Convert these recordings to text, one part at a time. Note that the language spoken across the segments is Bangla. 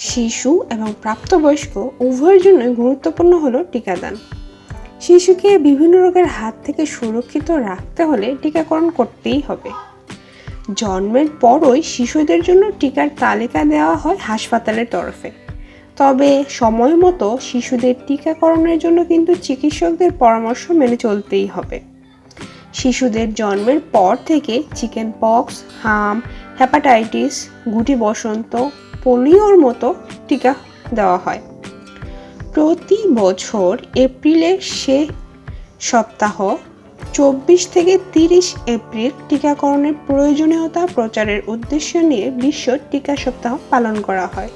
শিশু এবং প্রাপ্তবয়স্ক উভয়ের জন্য গুরুত্বপূর্ণ হলো টিকাদান। শিশুকে বিভিন্ন রোগের হাত থেকে সুরক্ষিত রাখতে হলে টিকাকরণ করতেই হবে। জন্মের পরই শিশুদের জন্য টিকার তালিকা দেওয়া হয় হাসপাতালের তরফে। তবে সময় মতো শিশুদের টিকাকরণের জন্য কিন্তু চিকিৎসকদের পরামর্শ মেনে চলতেই হবে। শিশুদের জন্মের পর থেকে চিকেন পক্স হাম হ্যাপাটাইটিস গুটি বসন্ত পোলিওর মতো টিকা দেওয়া হয়। প্রতি বছর এপ্রিলের সে সপ্তাহ চব্বিশ থেকে তিরিশ এপ্রিল টিকাকরণের প্রয়োজনীয়তা প্রচারের উদ্দেশ্য নিয়ে বিশ্ব টিকা সপ্তাহ পালন করা হয়।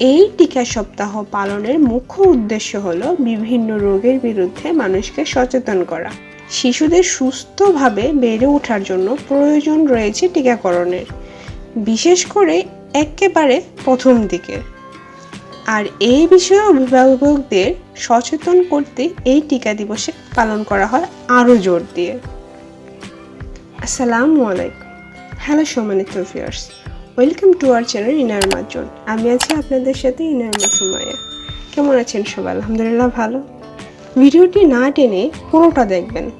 এই টিকা সপ্তাহ পালনের মুখ্য উদ্দেশ্য হল বিভিন্ন রোগের বিরুদ্ধে মানুষকে সচেতন করা। শিশুদের সুস্থভাবে বেড়ে ওঠার জন্য প্রয়োজন রয়েছে টিকাকরণের। বিশেষ করে একেবারে প্রথম দিকে। আর এই বিষয়ে অভিভাবকদের সচেতন করতে এই টিকা দিবসে পালন করা হয় আরও জোর দিয়ে। আসসালামু আলাইকুম। হ্যালো সম্মানিত viewers welcome to our channel inner মাজন আমি আছি আপনাদের সাথে ইনার মাসুমায়া কেমন আছেন সবাই? আলহামদুলিল্লাহ ভালো। ভিডিওটি না টেনে পুরোটা দেখবেন।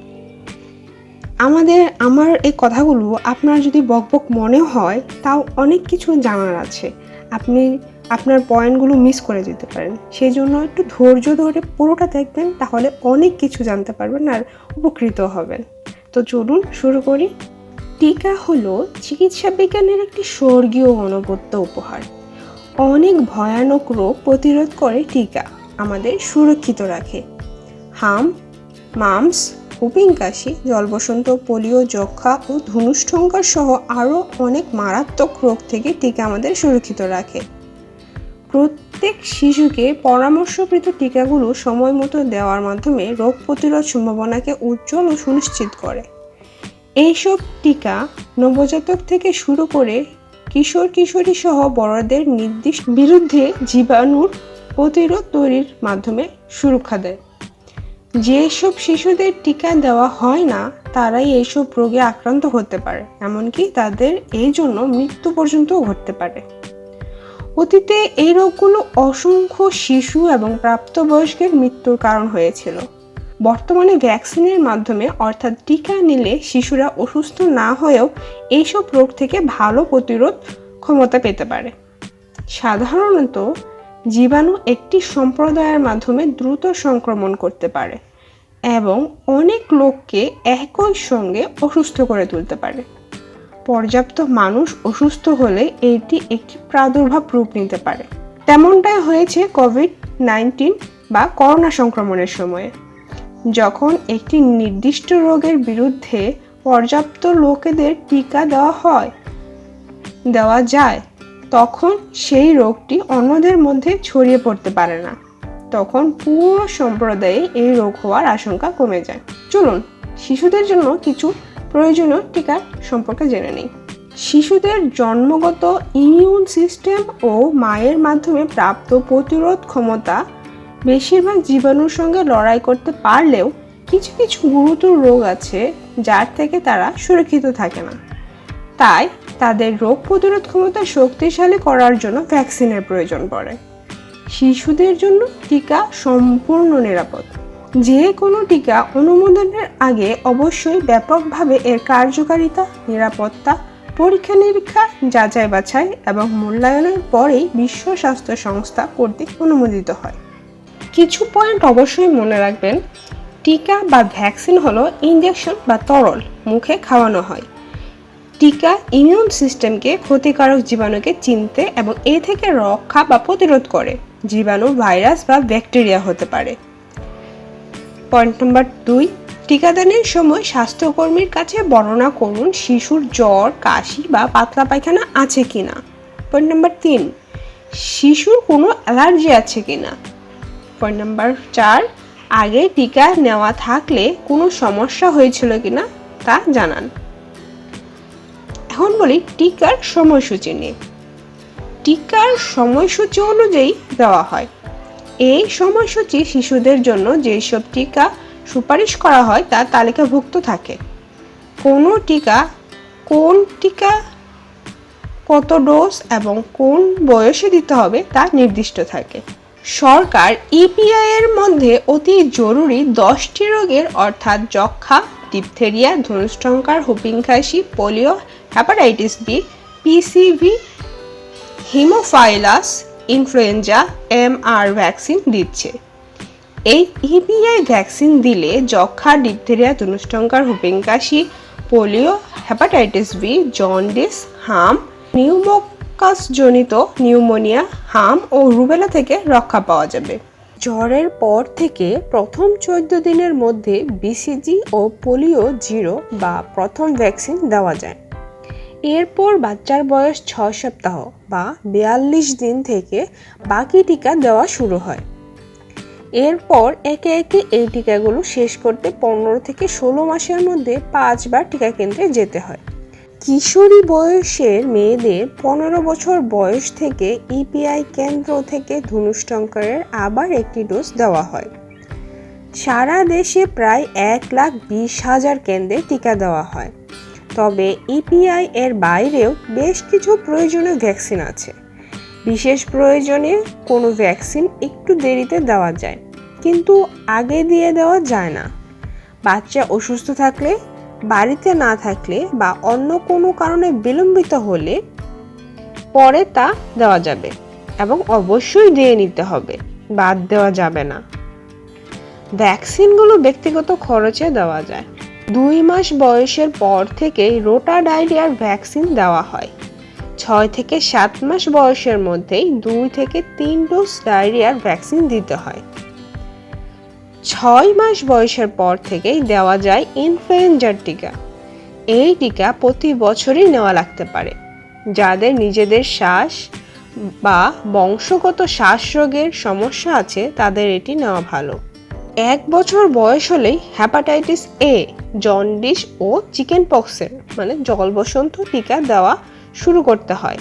আমাদের, আমার এই কথাগুলো আপনার যদি বকবক মনে হয়, তাও অনেক কিছু জানার আছে। আপনি আপনার পয়েন্টগুলো মিস করে যেতে পারেন। সেই জন্য একটু ধৈর্য ধরে পুরোটা দেখবেন, তাহলে অনেক কিছু জানতে পারবেন আর উপকৃত হবেন। তো চলুন শুরু করি। টিকা হলো চিকিৎসা বিজ্ঞানের একটি স্বর্গীয় অনবদ্য উপহার। অনেক ভয়ানক রোগ প্রতিরোধ করে টিকা আমাদের সুরক্ষিত রাখে। হাম, মামস হুপিং কাশি, জলবসন্ত, পোলিও, যক্ষা ও ধনুষ্ঠঙ্কার সহ আরও অনেক মারাত্মক রোগ থেকে টিকা আমাদের সুরক্ষিত রাখে। প্রত্যেক শিশুকে পরামর্শকৃত টিকাগুলো সময় মতো দেওয়ার মাধ্যমে রোগ প্রতিরোধ সম্ভাবনাকে উজ্জ্বল ও সুনিশ্চিত করে। এইসব টিকা নবজাতক থেকে শুরু করে কিশোর কিশোরী সহ বড়দের নির্দিষ্ট বিরুদ্ধে জীবাণুর প্রতিরোধ তৈরির মাধ্যমে সুরক্ষা দেয়। যেসব শিশুদের টিকা দেওয়া হয় না, তারাই এইসব রোগে আক্রান্ত হতে পারে, এমনকি তাদের এই জন্য মৃত্যু পর্যন্ত ঘটতে পারে। অতীতে এই রোগগুলো অসংখ্য শিশু এবং প্রাপ্তবয়স্কের মৃত্যুর কারণ হয়েছিল। বর্তমানে ভ্যাকসিনের মাধ্যমে অর্থাৎ টিকা নিলে শিশুরা অসুস্থ না হয়েও এইসব রোগ থেকে ভালো প্রতিরোধ ক্ষমতা পেতে পারে। সাধারণত জীবাণু একটি সম্প্রদায়ের মাধ্যমে দ্রুত সংক্রমণ করতে পারে এবং অনেক লোককে একই সঙ্গে অসুস্থ করে তুলতে পারে। পর্যাপ্ত মানুষ অসুস্থ হলে এটি একটি প্রাদুর্ভাব রূপ নিতে পারে। তেমনটাই হয়েছে কোভিড নাইন্টিন বা করোনা সংক্রমণের সময়ে। যখন একটি নির্দিষ্ট রোগের বিরুদ্ধে পর্যাপ্ত লোকেদের টিকা দেওয়া হয়, দেওয়া যায় তখন সেই রোগটি অন্যদের মধ্যে ছড়িয়ে পড়তে পারে না। তখন পুরো সম্প্রদায়ে এই রোগ হওয়ার আশঙ্কা কমে যায়। চলুন, শিশুদের জন্য কিছু প্রয়োজনীয় টিকা সম্পর্কে জেনে নিই। শিশুদের জন্মগত ইমিউন সিস্টেম ও মায়ের মাধ্যমে প্রাপ্ত প্রতিরোধ ক্ষমতা বেশিরভাগ জীবাণুর সঙ্গে লড়াই করতে পারলেও কিছু কিছু গুরুতর রোগ আছে যার থেকে তারা সুরক্ষিত থাকে না। তাই তাদের রোগ প্রতিরোধ ক্ষমতা শক্তিশালী করার জন্য ভ্যাকসিনের প্রয়োজন পড়ে। শিশুদের জন্য টিকা সম্পূর্ণ নিরাপদ। যে কোনো টিকা অনুমোদনের আগে অবশ্যই ব্যাপকভাবে এর কার্যকারিতা, নিরাপত্তা, পরীক্ষা নিরীক্ষা, যাচাই বাছাই এবং মূল্যায়নের পরেই বিশ্ব স্বাস্থ্য সংস্থা কর্তৃক অনুমোদিত হয়। কিছু পয়েন্ট অবশ্যই মনে রাখবেন। টিকা বা ভ্যাকসিন হলো ইঞ্জেকশন বা তরল, মুখে খাওয়ানো হয়। টিকা ইমিউন সিস্টেমকে ক্ষতিকারক জীবাণুকে চিনতে এবং এ থেকে রক্ষা বা প্রতিরোধ করে। জীবাণু, ভাইরাস বা ব্যাকটেরিয়া হতে পারে। পয়েন্ট নম্বর দুই, টিকাদানের সময় স্বাস্থ্যকর্মীর কাছে বর্ণনা করুন শিশুর জ্বর, কাশি বা পাতলা পায়খানা আছে কি না পয়েন্ট নম্বর তিন, শিশুর কোনো অ্যালার্জি আছে কি না পয়েন্ট নাম্বার চার, আগে টিকা নেওয়া থাকলে কোনো সমস্যা হয়েছিল কিনা তা জানান। এখন বলি টিকার সময়সূচি নিয়ে। টিকার সময়সূচি অনুযায়ী দেওয়া হয়। এই সময়সূচি শিশুদের জন্য যেসব টিকা সুপারিশ করা হয় তা তালিকাভুক্ত থাকে। কোনো টিকা, কোন টিকা, কত ডোজ এবং কোন বয়সে দিতে হবে তা নির্দিষ্ট থাকে। সরকার ইপিআই এর মধ্যে অতি জরুরি দশটি রোগের অর্থাৎ যক্ষা ডিপথেরিয়া ধনুষ্টঙ্কার হুপিং খাসি polio hepatitis B PCV haemophilus influenza MR vaccine দিচ্ছে। এই ইপিআই ভ্যাকসিন দিলে যক্ষা ডিপথেরিয়া ধনুষ্টঙ্কার হুপিং কাশি, পোলিও হ্যাপাটাইটিস বি জন্ডিস হাম নিউমোকাসজনিত নিউমোনিয়া হাম ও রুবেলা থেকে রক্ষা পাওয়া যাবে। জ্বরের পর থেকে প্রথম চোদ্দ দিনের মধ্যে বিসিজি ও পোলিও জিরো বা প্রথম ভ্যাকসিন দেওয়া যায়। এরপর বাচ্চার বয়স ছয় সপ্তাহ বা বিয়াল্লিশ দিন থেকে বাকি টিকা দেওয়া শুরু হয়। এরপর একে একে এই টিকাগুলো শেষ করতে পনেরো থেকে ষোলো মাসের মধ্যে পাঁচবার টিকা কেন্দ্রে যেতে হয়। কিশোরী বয়সের মেয়েদের পনেরো বছর বয়স থেকে ইপিআই কেন্দ্র থেকে ধনুষ্টঙ্করের আবার একটি ডোজ দেওয়া হয়। সারা দেশে প্রায় এক লাখ বিশ হাজার কেন্দ্রে টিকা দেওয়া হয়। তবে ইপিআই এর বাইরেও বেশ কিছু প্রয়োজনীয় ভ্যাকসিন আছে। বিশেষ প্রয়োজনে কোনো ভ্যাকসিন একটু দেরিতে দেওয়া যায়, কিন্তু আগে দিয়ে দেওয়া যায় না। বাচ্চা অসুস্থ থাকলে, বাড়িতে না থাকলে বা অন্য কোনো কারণে বিলম্বিত হলে পরে তা দেওয়া যাবে এবং অবশ্যই দিয়ে নিতে হবে, বাদ দেওয়া যাবে না। ভ্যাকসিনগুলো ব্যক্তিগত খরচে দেওয়া যায়। দুই মাস বয়সের পর থেকেই রোটা ডায়রিয়ার ভ্যাকসিন দেওয়া হয়। ছয় থেকে সাত মাস বয়সের মধ্যেই দুই থেকে তিন ডোজ ডায়রিয়ার ভ্যাকসিন দিতে হয়। ছয় মাস বয়সের পর থেকেই দেওয়া যায় ইনফ্লুয়েঞ্জার টিকা। এই টিকা প্রতি বছরই নেওয়া লাগতে পারে। যাদের নিজেদের শ্বাস বা বংশগত শ্বাসরোগের সমস্যা আছে, তাদের এটি নেওয়া ভালো। এক বছর বয়স হলেই হ্যাপাটাইটিস এ জন্ডিস ও চিকেন পক্সের মানে জলবসন্ত টিকা দেওয়া শুরু করতে হয়।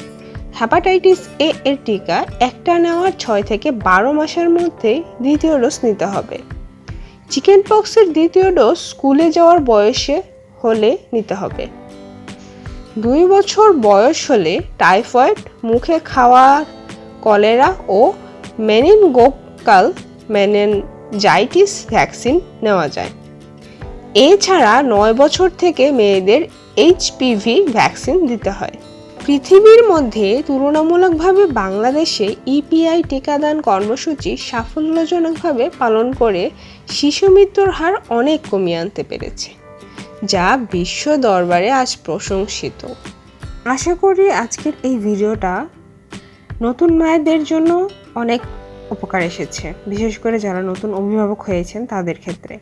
হ্যাপাটাইটিস এ এর টিকা একটা নেওয়ার ছয় থেকে বারো মাসের মধ্যে দ্বিতীয় ডোজ নিতে হবে। চিকেন পক্সের দ্বিতীয় ডোজ স্কুলে যাওয়ার বয়সে হলে নিতে হবে। দুই বছর বয়স হলে টাইফয়েড মুখে খাওয়া কলেরা ও মেনিনগোকাল মেনেনজাইটিস ভ্যাকসিন নেওয়া যায়। এছাড়া নয় বছর থেকে মেয়েদের এইচপিভি ভ্যাকসিন দিতে হয়। পৃথিবীর মধ্যে তুলনামূলকভাবে বাংলাদেশে ইপিআই টিকাদান কর্মসূচি সাফল্যজনকভাবে পালন করে শিশু মৃত্যুর হার অনেক কমিয়ে আনতে পেরেছে, যা বিশ্ব দরবারে আজ প্রশংসিত। আশা করি আজকের এই ভিডিওটা নতুন মায়েদের জন্য অনেক উপকার এসেছে, বিশেষ করে যারা নতুন অভিভাবক হয়েছেন তাদের ক্ষেত্রে।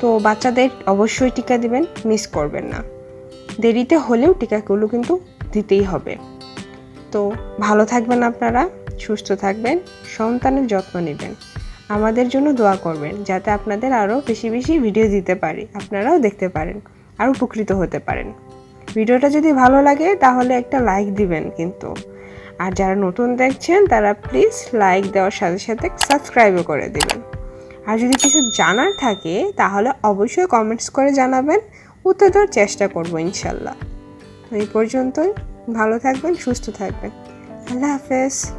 তো বাচ্চাদের অবশ্যই টিকা দিবেন, মিস করবেন না। দেরিতে হলেও টিকাগুলো কিন্তু দিতেই হবে। তো ভালো থাকবেন আপনারা, সুস্থ থাকবেন, সন্তানের যত্ন নেবেন। আমাদের জন্য দোয়া করবেন, যাতে আপনাদের আরও বেশি বেশি ভিডিও দিতে পারি, আপনারাও দেখতে পারেন, আর উপকৃত হতে পারেন। ভিডিওটা যদি ভালো লাগে, তাহলে একটা লাইক দিবেন কিন্তু। আর যারা নতুন দেখছেন, তারা প্লিজ লাইক দেওয়ার সাথে সাথে সাবস্ক্রাইবও করে দেবেন। আর যদি কিছু জানার থাকে, তাহলে অবশ্যই কমেন্টস করে জানাবেন। উত্তর দেওয়ার চেষ্টা করব ইনশাল্লাহ। তো এই পর্যন্তই। ভালো থাকবেন, সুস্থ থাকবেন। আল্লাহ হাফেজ।